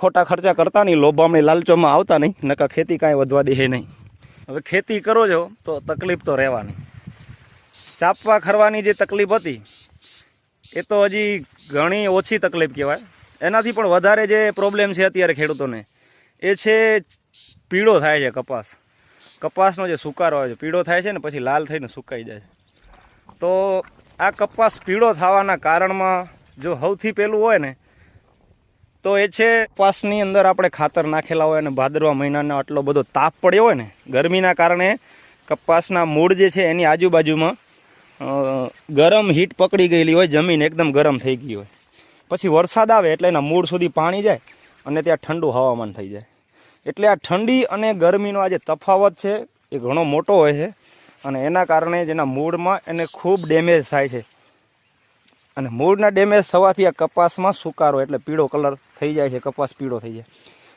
ખોટા ખર્ચા કરતા નહીં લોભામણી લાલચોમાં આવતા નહીં નકા ખેતી કાંઈ વધવા દે નહીં. હવે ખેતી કરો છો, તો તકલીફ તો રહેવાની. ચાપવા ખરવાની જે તકલીફ હતી, એ તો હજી ઘણી ઓછી તકલીફ કહેવાય. એનાથી પણ વધારે જે પ્રોબ્લેમ છે અત્યારે ખેડૂતોને, એ છે પીળો થાય છે કપાસ. કપાસનો જે સુકારો હોય છે, પીળો થાય છે ને પછી લાલ થઈને સુકાઈ જાય છે. તો આ કપાસ પીળો થવાના કારણમાં જો સૌથી પહેલું હોય ને તો એ છે કપાસની અંદર આપણે ખાતર નાખેલા હોય અને ભાદરવા મહિનાનો આટલો બધો તાપ પડ્યો હોય ને, ગરમીના કારણે કપાસના મૂળ જે છે એની આજુબાજુમાં ગરમ હીટ પકડી ગયેલી હોય, જમીન એકદમ ગરમ થઈ ગઈ હોય. પછી વરસાદ આવે એટલે એના મૂળ સુધી પાણી જાય અને ત્યાં ઠંડુ હવામાન થઈ જાય. એટલે આ ઠંડી અને ગરમીનો આ જે તફાવત છે, એ ઘણો મોટો હોય છે અને એના કારણે જેના મૂળમાં એને ખૂબ ડેમેજ થાય છે. અને મૂળના ડેમેજ થવાથી આ કપાસમાં સુકારો એટલે પીળો કલર થઈ જાય છે, કપાસ પીળો થઈ જાય.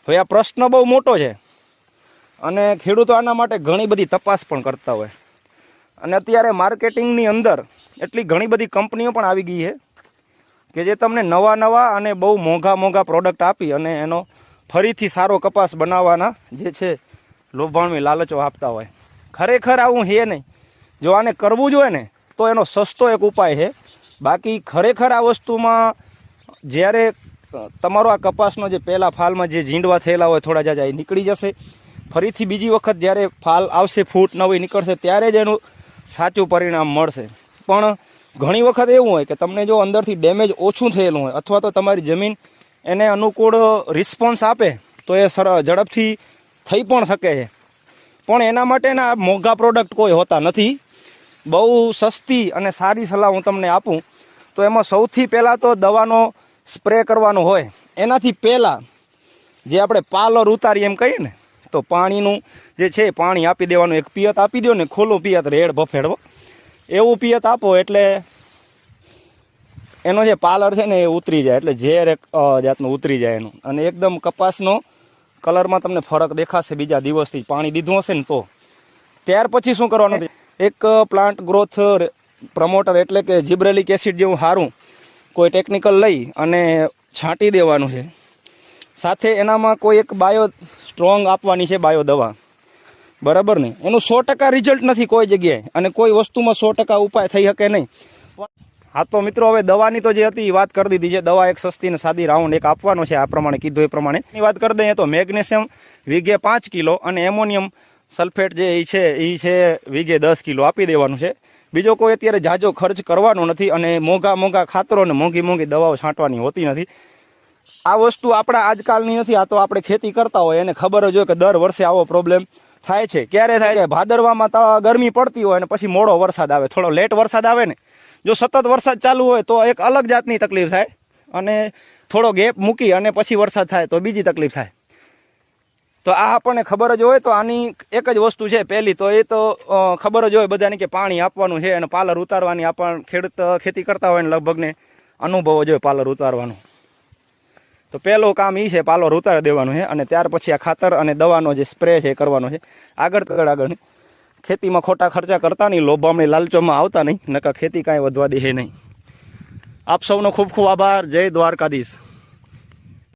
હવે આ પ્રશ્ન બહુ મોટો છે. અને ખેડૂતો આના માટે ઘણી બધી તપાસ પણ કરતા હોય. અને અત્યારે માર્કેટિંગની અંદર એટલી ઘણી બધી કંપનીઓ પણ આવી ગઈ છે કે જે તમને નવા નવા અને બહુ મોંઘા મોંઘા પ્રોડક્ટ આપી અને એનો ફરીથી સારો કપાસ બનાવવાના જે છે લોભાણવી લાલચો આપતા હોય. ખરેખર આવું છે નહીં. જો આને કરવું જોઈએ ને, તો એનો સસ્તો એક ઉપાય છે. બાકી ખરેખર આ વસ્તુમાં જ્યારે તમારો આ કપાસનો જે પહેલાં ફાલમાં જે ઝીંડવા થયેલા હોય થોડા જાજા, એ નીકળી જશે. ફરીથી બીજી વખત જ્યારે ફાલ આવશે, ફૂટ નવી નીકળશે, ત્યારે જ એનું સાચું પરિણામ મળશે. પણ ઘણી વખત એવું હોય કે તમને જો અંદરથી ડેમેજ ઓછું થયેલું હોય અથવા તો તમારી જમીન એને અનુકૂળ રિસ્પોન્સ આપે, તો એ સર, ઝડપથી થઈ પણ શકે છે. પણ એના માટેના મોંઘા પ્રોડક્ટ કોઈ હોતા નથી. બહુ સસ્તી અને સારી સલાહ હું તમને આપું તો એમાં સૌથી પહેલાં તો દવાનો સ્પ્રે કરવાનો હોય. એનાથી પહેલાં જે આપણે પાલર ઉતારીએ એમ કહીએ ને, તો પાણીનું જે છે પાણી આપી દેવાનું. એક પિયત આપી દો ને, ખોલું પિયત, રેડ ભફેડવો એવું પિયત આપો એટલે એનો જે પાલર છે ને એ ઉતરી જાય, એટલે ઝેર એક જાતનું ઉતરી જાય એનું. અને એકદમ કપાસનો કલરમાં તમને ફરક દેખાશે બીજા દિવસથી પાણી દીધું હશે ને તો. ત્યાર પછી શું કરવાનું? એક પ્લાન્ટ ગ્રોથ પ્રમોટર એટલે કે જીબ્રેલિક એસિડ જેવું સારું કોઈ ટેકનિકલ લઈ અને છાંટી દેવાનું છે. સાથે એનામાં કોઈ એક બાયો સ્ટ્રોંગ આપવાની છે બાયો દવા. બરાબર ને? એનું સો ટકા રિઝલ્ટ નથી કોઈ જગ્યાએ અને કોઈ વસ્તુમાં સો ટકા ઉપાય થઈ શકે નહીં. હા તો મિત્રો, હવે દવાની તો જે હતી વાત કરી દીધી છે. દવા એક સસ્તી ને સાદી રાઉન્ડ એક આપવાનો છે. આ પ્રમાણે કીધું એ પ્રમાણે. એની વાત કરી દઈએ તો મેગ્નેશિયમ વીઘે પાંચ કિલો અને એમોનિયમ સલ્ફેટ જે એ છે એ છે વીઘે દસ કિલો આપી દેવાનું છે. બીજો કોઈ અત્યારે જાજો ખર્ચ કરવાનો નથી અને મોંઘા મોંઘા ખાતરો અને મોંઘી મોંઘી દવાઓ છાંટવાની હોતી નથી. આ વસ્તુ આપણા આજકાલની નથી, આ તો આપણે ખેતી કરતા હોય, એને ખબર જ હોય કે દર વર્ષે આવો પ્રોબ્લેમ થાય છે. ક્યારે થાય છે? ભાદરવામાં ગરમી પડતી હોય અને પછી મોડો વરસાદ આવે. થોડો લેટ વરસાદ આવે ને. જો સતત વરસાદ ચાલુ હોય તો એક અલગ જાતની તકલીફ થાય અને થોડો ગેપ મૂકી અને પછી વરસાદ થાય તો બીજી તકલીફ થાય. તો આ આપણને ખબર જ હોય તો આની એક જ વસ્તુ છે પહેલી તો એ તો ખબર જ હોય બધાને કે પાણી આપવાનું છે અને પાલર ઉતારવાની આપણ ખેડૂત ખેતી કરતા હોય ને લગભગને અનુભવ જ હોય પાલર ઉતારવાનું. તો પહેલું કામ એ છે પાલર ઉતારી દેવાનું છે અને ત્યાર પછી આ ખાતર અને દવાનો જે સ્પ્રે છે એ કરવાનો છે. આગળ આગળ આગળ ખેતીમાં ખોટા ખર્ચા કરતા નહીં લોભામણી લાલચોમાં આવતા નહીં નકા ખેતી કાંઈ વધવા દે નહીં. આપ સૌનો ખૂબ ખૂબ આભાર. જય દ્વારકાધીશ.